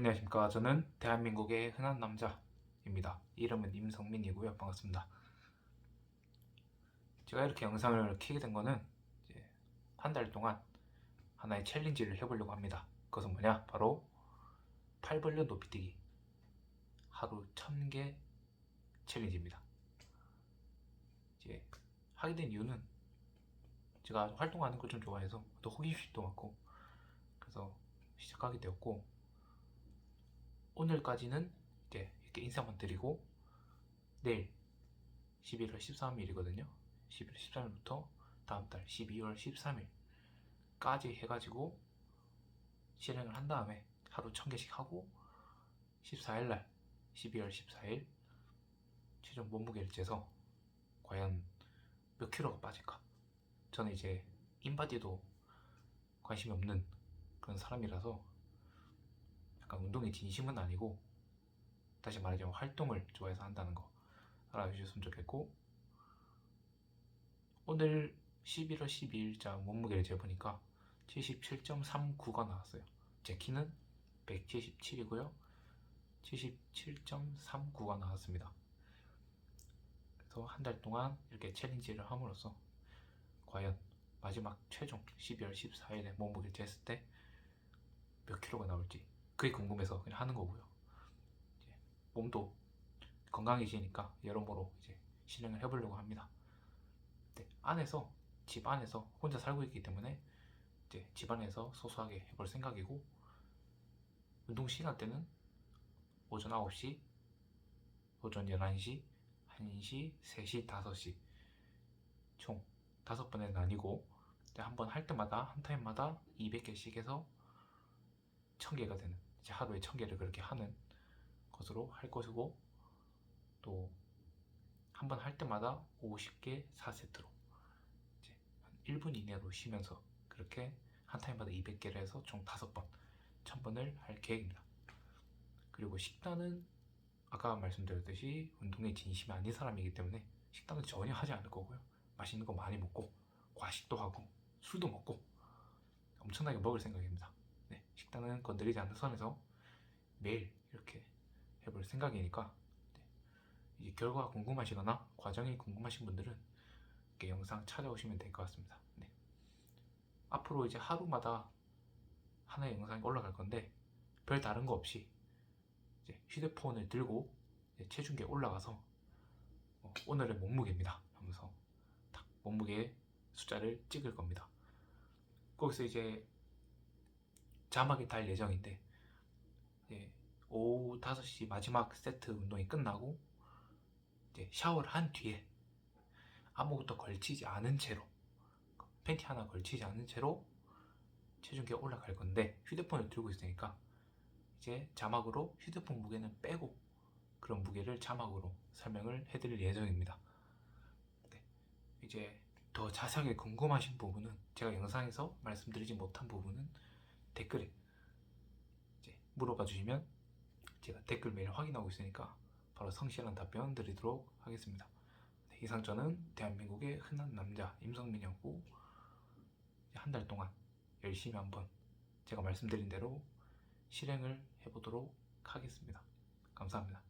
안녕하십니까. 저는 대한민국의 흔한 남자입니다. 이름은 임성민이고요. 반갑습니다. 제가 이렇게 영상을 키게 된 거는 한 달 동안 하나의 챌린지를 해보려고 합니다. 그것은 뭐냐? 바로 팔벌려 높이뛰기 하루 1000개 챌린지입니다. 이제 하게 된 이유는 제가 활동하는 걸 좀 좋아해서 또 호기심도 많고 그래서 시작하게 되었고 오늘까지는 이제 이렇게 인사만 드리고 내일 11월 13일이거든요. 11월 13일부터 다음 달 12월 13일까지 해가지고 실행을 한 다음에 하루 1000개씩 하고 14일날 12월 14일 최종 몸무게를 재서 과연 몇 킬로가 빠질까 저는 이제 인바디도 관심이 없는 그런 사람이라서 약간 운동에 진심은 아니고 다시 말하자면 활동을 좋아해서 한다는 거 알아주셨으면 좋겠고 오늘 11월 12일자 몸무게를 재보니까 77.39가 나왔어요. 제 키는 177이고요. 77.39가 나왔습니다. 그래서 한 달 동안 이렇게 챌린지를 함으로써 과연 마지막 최종 12월 14일에 몸무게를 쟀을 때 몇 킬로가 나올지 그게 궁금해서 그냥 하는 거고요. 몸도 건강해지니까 여러모로 이제 실행을 해보려고 합니다. 네, 안에서 집 안에서 혼자 살고 있기 때문에 이제 집 안에서 소소하게 해볼 생각이고 운동 시간 때는 오전 9시, 오전 11시, 1시, 3시, 5시 총 다섯 번에 나뉘고 한 번 할 때마다 한 타임마다 200개씩 해서 1000개가 되는 이제 하루에 1000개를 그렇게 하는 것으로 할 것이고 또 한 번 할 때마다 50개 4세트로 이제 한 1분 이내로 쉬면서 그렇게 한 타임마다 200개를 해서 총 5번 1000번을 할 계획입니다. 그리고 식단은 아까 말씀드렸듯이 운동에 진심이 아닌 사람이기 때문에 식단은 전혀 하지 않을 거고요. 맛있는 거 많이 먹고 과식도 하고 술도 먹고 엄청나게 먹을 생각입니다. 네, 식단은 건드리지 않는 선에서 매일 이렇게 해볼 생각이니까 네, 이제 결과가 궁금하시거나 과정이 궁금하신 분들은 이렇게 영상 찾아오시면 될 것 같습니다. 네. 앞으로 이제 하루마다 하나의 영상이 올라갈 건데 별 다른 거 없이 이제 휴대폰을 들고 이제 체중계 올라가서 어, 오늘의 몸무게입니다 하면서 딱 몸무게 숫자를 찍을 겁니다. 거기서 이제 자막이 달 예정인데 예, 오후 5시 마지막 세트 운동이 끝나고 이제 샤워를 한 뒤에 아무것도 걸치지 않은 채로 팬티 하나 걸치지 않은 채로 체중계에 올라갈 건데 휴대폰을 들고 있으니까 이제 자막으로 휴대폰 무게는 빼고 그런 무게를 자막으로 설명을 해드릴 예정입니다. 네, 이제 더 자세하게 궁금하신 부분은 제가 영상에서 말씀드리지 못한 부분은 댓글에 이제 물어봐 주시면 제가 댓글 매일 확인하고 있으니까 바로 성실한 답변 드리도록 하겠습니다. 네, 이상 저는 대한민국의 흔한 남자 임성민이었고 한 달 동안 열심히 한번 제가 말씀드린 대로 실행을 해보도록 하겠습니다. 감사합니다.